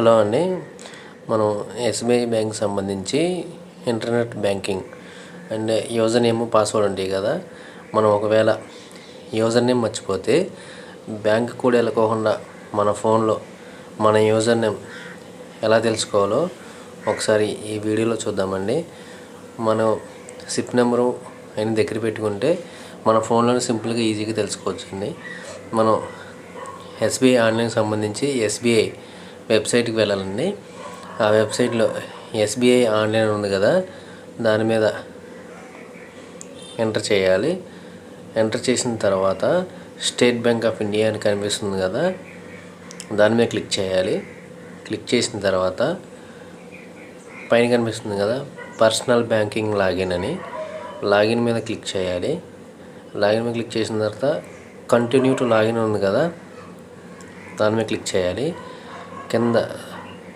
Hello అండి. మనం SBI bank సంబంధించి internet banking and user name password ఉంటాయి కదా. మనం ఒకవేళ యూజర్ నేమ్ మర్చిపోతే బ్యాంక్ కూడా వెళ్ళకోకుండా మన ఫోన్లో మన యూజర్ నేమ్ ఎలా తెలుసుకోవాలో ఒకసారి ఈ వీడియోలో చూద్దామండి. మనం సిప్ నెంబరు అయిన దగ్గర పెట్టుకుంటే మన ఫోన్లోనే సింపుల్గా ఈజీగా తెలుసుకోవచ్చండి. మనం ఎస్బీఐ ఆన్లైన్ సంబంధించి ఎస్బీఐ వెబ్సైట్కి వెళ్ళాలండి. ఆ వెబ్సైట్లో ఎస్బీఐ ఆన్లైన్ ఉంది కదా దాని మీద ఎంటర్ చేయాలి. ఎంటర్ చేసిన తర్వాత స్టేట్ బ్యాంక్ ఆఫ్ ఇండియా అని కనిపిస్తుంది కదా దాని మీద క్లిక్ చేయాలి. క్లిక్ చేసిన తర్వాత పైన కనిపిస్తుంది కదా పర్సనల్ బ్యాంకింగ్ లాగిన్ అని. లాగిన్ మీద క్లిక్ చేయాలి. లాగిన్ మీద క్లిక్ చేసిన తర్వాత కంటిన్యూ టు లాగిన్ ఉంది కదా దాని మీద క్లిక్ చేయాలి. కింద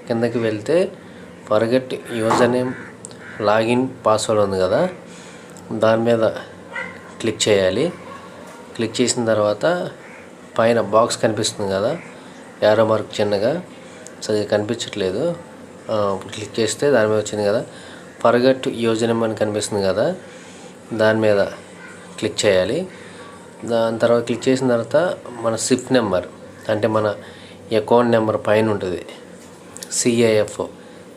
కిందకి వెళ్తే forget user name login password ఉంది కదా దాని మీద క్లిక్ చేయాలి. క్లిక్ చేసిన తర్వాత పైన బాక్స్ కనిపిస్తుంది కదా యారో మార్క్ చిన్నగా సరిగ్గా కనిపించట్లేదు. క్లిక్ చేస్తే దాని మీద వచ్చింది కదా ఫర్గట్ యూజర్ అని కనిపిస్తుంది కదా దాని మీద క్లిక్ చేయాలి. దాని తర్వాత క్లిక్ చేసిన తర్వాత మన సిప్ నెంబర్ అంటే మన అకౌంట్ నెంబర్ పైన ఉంటుంది. సిఐఎఫ్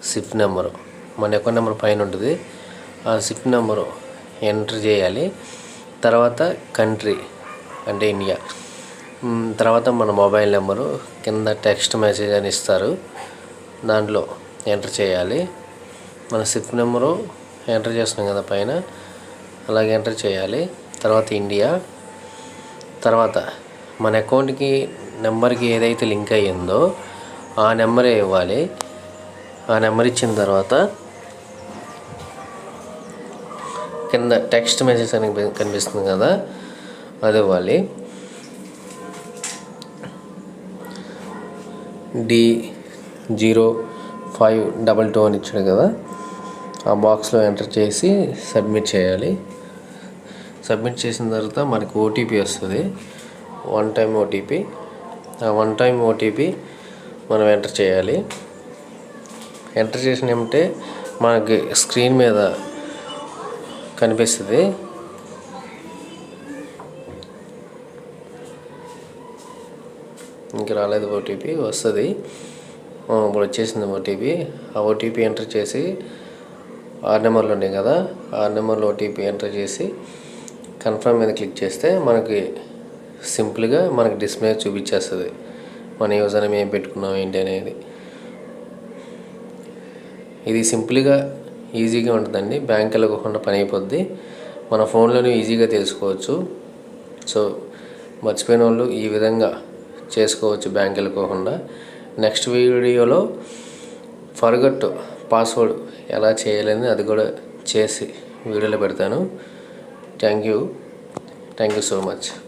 సిఫ్ నెంబరు మన అకౌంట్ నెంబర్ పైన ఉంటుంది. ఆ సిఫ్ నెంబరు ఎంటర్ చేయాలి. తర్వాత కంట్రీ అంటే ఇండియా తర్వాత మన మొబైల్ నెంబరు కింద టెక్స్ట్ మెసేజ్ అని ఇస్తారు. దాంట్లో ఎంటర్ చేయాలి. మన సిప్ నెంబరు ఎంటర్ చేస్తున్నాం కదా పైన. అలాగే ఎంటర్ చేయాలి. తర్వాత ఇండియా తర్వాత మన అకౌంట్కి నెంబర్కి ఏదైతే లింక్ అయ్యిందో ఆ నెంబరే ఇవ్వాలి. ఆ నెంబర్ ఇచ్చిన తర్వాత కింద టెక్స్ట్ మెసేజ్ అని కనిపిస్తుంది కదా అది ఇవ్వాలి. D zero five double two అని ఇచ్చాడు కదా ఆ బాక్స్లో ఎంటర్ చేసి సబ్మిట్ చేయాలి. సబ్మిట్ చేసిన తర్వాత మనకి ఓటీపీ వస్తుంది. వన్ టైం ఓటీపీ ఆ వన్ టైం ఓటీపీ మనం ఎంటర్ చేయాలి. ఎంటర్ చేసిన ఏమిటే మనకి స్క్రీన్ మీద కనిపిస్తుంది. ఇంక రాలేదు ఓటీపీ వస్తుంది. ఇప్పుడు వచ్చేసింది ఓటీపీ ఆ ఓటీపీ ఎంటర్ చేసి ఆరు నెంబర్లు ఉన్నాయి కదా ఆరు నెంబర్లు ఓటీపీ ఎంటర్ చేసి కన్ఫర్మ్ మీద క్లిక్ చేస్తే మనకి సింపుల్గా మనకు డిస్ప్లే చూపించేస్తుంది. మన యూజర్ ఏం పెట్టుకున్నాం ఏంటి అనేది. ఇది సింపుల్గా ఈజీగా ఉంటుందండి. బ్యాంక్ వెళ్ళకుండా పని అయిపోద్ది. మన ఫోన్లోనే ఈజీగా తెలుసుకోవచ్చు. సో మర్చిపోయిన వాళ్ళు ఈ విధంగా చేసుకోవచ్చు బ్యాంక్ వెళ్ళకోకుండా నెక్స్ట్ వీడియోలో ఫర్గట్ పాస్వర్డ్ ఎలా చేయాలని అది కూడా చేసి వీడియోలో పెడతాను. Thank you. Thank you so much.